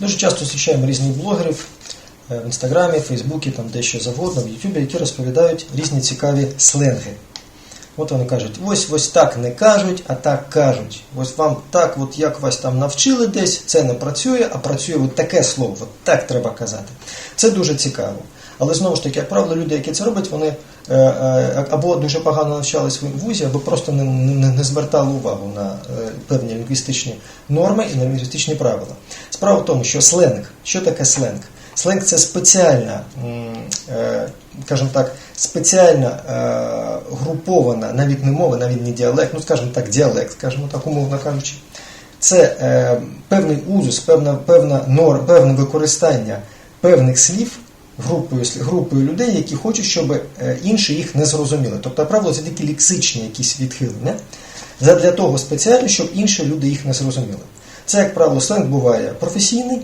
Дуже часто зустрічаємо різних блогерів е, в інстаграмі, Фейсбуці, там дещо завгодно, в Ютубі, які розповідають різні цікаві сленги. От вони кажуть, ось ось так не кажуть, а так кажуть. Ось вам так, от як вас там навчили десь, це не працює, а працює от таке слово, от так треба казати. Це дуже цікаво. Але знову ж таки, як правило, люди, які це роблять, вони е, е, або дуже погано навчались в вузі, або просто не, не, не звертали увагу на е, певні лінгвістичні норми і на лінгвістичні правила. Справа в тому, що сленг, що таке сленг? Сленг це спеціальна, скажімо так, спеціальна е, групована, навіть не мова, навіть не діалект, ну скажімо так, діалект, скажімо так, умовно кажучи. Це е, певний узус, певна, певна норм, певне використання певних слів групою, групою людей, які хочуть, щоб е, інші їх не зрозуміли. Тобто, правило, це такі лексичні якісь відхилення, для того спеціально, щоб інші люди їх не зрозуміли. Це, як правило, сленг буває професійний,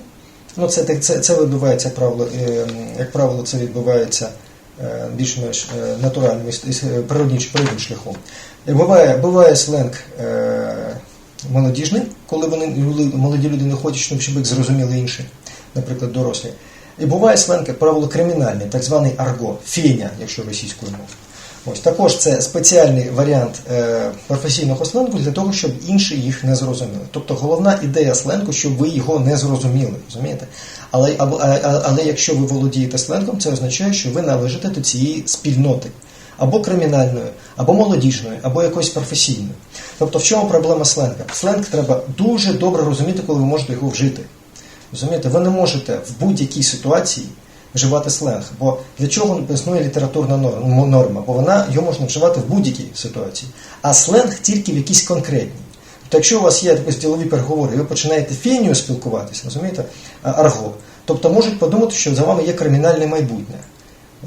ну це, це, це відбувається, правило, е, як правило, це відбувається більш-менш е, натуральним природним шляхом. Е, Буває, буває сленг е, молодіжний, коли вони молоді люди не хочуть, щоб їх зрозуміли інші, наприклад, дорослі. І буває сленг, як правило, кримінальний, так званий арго, феня, якщо російською мовою. Ось також це спеціальний варіант е, професійного сленгу для того, щоб інші їх не зрозуміли. Тобто головна ідея сленгу, щоб ви його не зрозуміли, розумієте? Але, або, а- а- але якщо ви володієте сленгом, це означає, що ви належите до цієї спільноти. Або кримінальної, або молодіжної, або якоїсь професійної. Тобто, в чому проблема сленга? Сленг треба дуже добре розуміти, коли ви можете його вжити. Розумієте, ви не можете в будь-якій ситуації вживати сленг. Бо для чого існує літературна норма? Бо вона його можна вживати в будь-якій ситуації. А сленг тільки в якійсь конкретній. Тобто, якщо у вас є якісь ділові переговори, і ви починаєте фінію спілкуватися, розумієте, арго, тобто можуть подумати, що за вами є кримінальне майбутнє.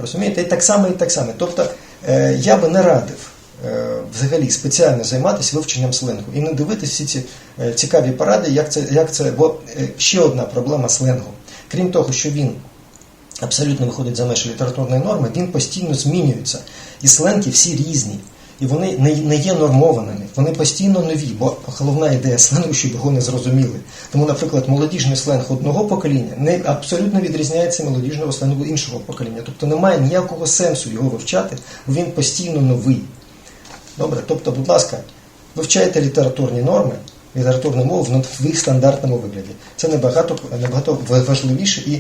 Розумієте? І так само, і так само. Тобто е, я би не радив е, взагалі спеціально займатися вивченням сленгу і не дивитися всі ці е, цікаві поради, як це, як це. Бо ще одна проблема сленгу. Крім того, що він абсолютно виходить за межі літературної норми, він постійно змінюється. І сленги всі різні. І вони не, не є нормованими, вони постійно нові, бо головна ідея сленгу, щоб його не зрозуміли. Тому, наприклад, молодіжний сленг одного покоління не абсолютно відрізняється молодіжного сленгу іншого покоління. Тобто немає ніякого сенсу його вивчати, бо він постійно новий. Добре, тобто, будь ласка, вивчайте літературні норми, літературну мову в їх стандартному вигляді. Це набагато, набагато важливіше і